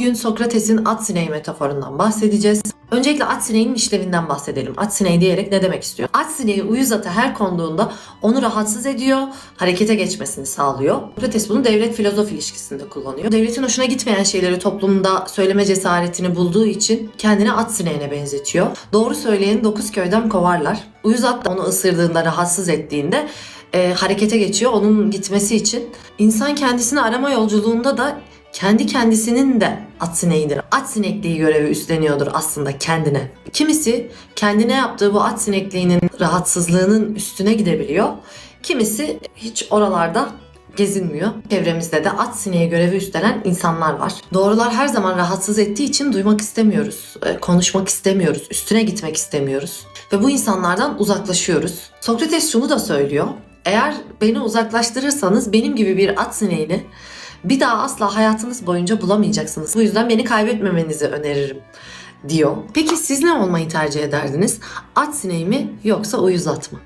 Bugün Sokrates'in at sineği metaforundan bahsedeceğiz. Öncelikle at sineğinin işlevinden bahsedelim. At sineği diyerek ne demek istiyor? At sineği uyuz ata her konduğunda onu rahatsız ediyor, harekete geçmesini sağlıyor. Sokrates bunu devlet-filozof ilişkisinde kullanıyor. Devletin hoşuna gitmeyen şeyleri toplumda söyleme cesaretini bulduğu için kendini at sineğine benzetiyor. Doğru söyleyeni dokuz köyden kovarlar. Uyuz at da onu ısırdığında, rahatsız ettiğinde e, harekete geçiyor onun gitmesi için. İnsan kendisini arama yolculuğunda da kendi kendisinin de at sineğidir. At sinekliği görevi üstleniyordur aslında kendine. Kimisi kendine yaptığı bu at sinekliğinin rahatsızlığının üstüne gidebiliyor. Kimisi hiç oralarda gezinmiyor. Çevremizde de at sineği görevi üstlenen insanlar var. Doğrular her zaman rahatsız ettiği için duymak istemiyoruz, e, konuşmak istemiyoruz, üstüne gitmek istemiyoruz. Ve bu insanlardan uzaklaşıyoruz. Sokrates şunu da söylüyor. Eğer beni uzaklaştırırsanız benim gibi bir at sineğini bir daha asla hayatınız boyunca bulamayacaksınız. Bu yüzden beni kaybetmemenizi öneririm diyor. Peki siz ne olmayı tercih ederdiniz? At sineği mi yoksa uyuz at mı?